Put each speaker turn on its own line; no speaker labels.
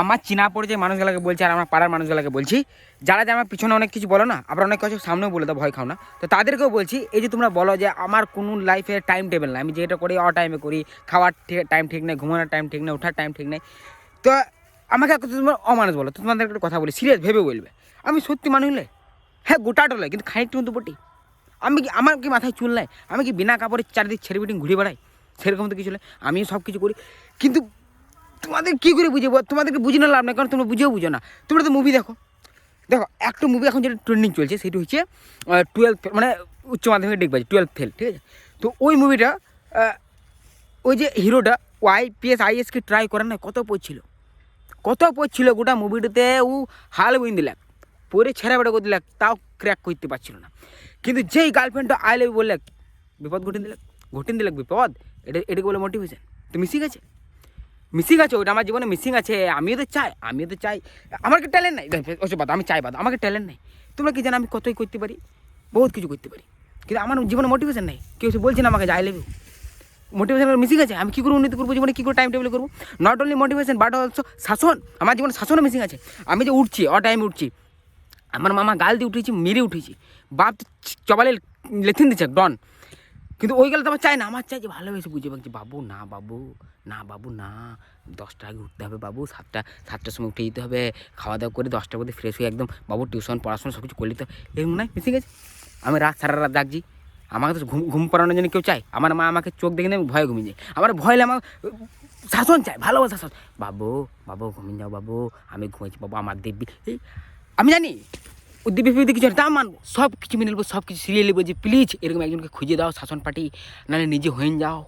আমার চিনা পড়ে মানুষগুলোকে বলছি আর আমার পাড়ার মানুষগুলোকে বলছি, যারা যে আমার পিছনে অনেক কিছু বলো না, আবার অনেক কিছু সামনেও বলে দাও, ভয় খাও না। তো তাদেরকেও বলছি, এই যে তোমরা বলো যে আমার কোনো লাইফে টাইম টেবিল নাই, আমি যেটা করি অ টাইমে করি, খাওয়ার টাইম ঠিক নেই, ঘুমানোর টাইম ঠিক নেই, ওঠার টাইম ঠিক নেই। তো আমাকে তোমরা অমানুষ বলো তোমাদের একটা কথা বলি সিরিয়াস ভেবে বলবে। আমি সত্যি মানুষ নয় হ্যাঁ গোটাটা নয় কিন্তু খানিকটু কিন্তু বটি। আমি কি, আমার কি মাথায় চুল নাই? আমি কি বিনা কাপড়ে চারিদিক ছেড়ে বিটিং ঘুরে বেড়াই? সেরকম তো কিছু নয় আমিও সব কিছু করি। কিন্তু তোমাদের কী করে বুঝে তোমাদেরকে বুঝে না লাভ নেই, কারণ তোমরা বুঝেও বুঝো না। তোমরা তো মুভি দেখো। দেখো, একটা মুভি এখন যেটা ট্রেন্ডিং চলছে, সেটা হচ্ছে টুয়েলভ মানে উচ্চ মাধ্যমিক দেখবাজি টুয়েলভ ফেল ঠিক আছে? তো ওই মুভিটা ওই যে হিরোটা ও আইপিএস আইএসকে ট্রাই করে না, কত পড়ছিল কত পড়ছিল গোটা মুভিটাতে ও হাল বইন দিলাক পরে ছেড়া বেড়া করে দিলাক তাও ক্র্যাক করতে পারছিল না। কিন্তু যেই গার্লফ্রেন্ডটা আই বললে, বিপদ ঘটিন দিলাক ঘটিন দিলাক বিপদ? এটা, এটাকে বলে মোটিভেশন তুমি আছে মিসিং আছে, ওটা আমার জীবনে মিসিং আছে আমিও তো চাই আমিও তো চাই। আমার কি ট্যালেন্ট নাই? ওসব বাদ, আমি চাই বাদ আমাকে ট্যালেন্ট নেই? তোমরা কি জানো আমি কতই করতে পারি? বহুত কিছু করতে পারি। কিন্তু আমার জীবনে মোটিভেশন নেই। কেউ বলছে না আমাকে যাই লেবে মোটিভেশন মিসিং আছে, আমি কী করে উন্নতি করব জীবনে, কী করে টাইম টেবিল করব? Not only motivation but also শাসন। আমার জীবনে শাসনও মিসিং আছে। আমি যে উঠছি অ টাইমে উঠছি, আমার মামা গাল দিয়ে উঠেছি মেরে উঠেছি বাপ চবালে লেথিন দিচ্ছে ডন কিন্তু ওই গেলে তো আমার চাই না, আমার চাই যে ভালোবেসে বুঝে পাচ্ছি বাবু, না বাবু না বাবু, না। দশটা আগে উঠতে হবে বাবু, সাতটা, সাতটার সময় উঠে যেতে হবে, খাওয়া দাওয়া করে দশটার মধ্যে ফ্রেশ হয়ে একদম, বাবু টিউশন পড়াশোনা সব কিছু করলে তো এরকম নয় মিশে গেছে? আমি রাত, সারা রাত জাগছি। আমাকে তো ঘুম ঘুম পাড়ানোর জন্য কেউ চাই আমার মা আমাকে চোখ দেখে আমি ভয়ে ঘুমিয়ে যাই আমার ভয় আমার, শাসন চাই ভালোবাসা শাসন। বাবু বাবু, ঘুমিয়ে যাও বাবু, আমি ঘুমাইছি বাবু, আমার দেখবি। আমি জানি উদ্দীপ কিছু তা মানবো। সব কিছু মেনে নেব সব কিছু সিরিয়ে নেব যে, প্লিজ, এরকম একজনকে খুঁজে দাও শাসন পার্টি নাহলে নিজে হয়ে যাও।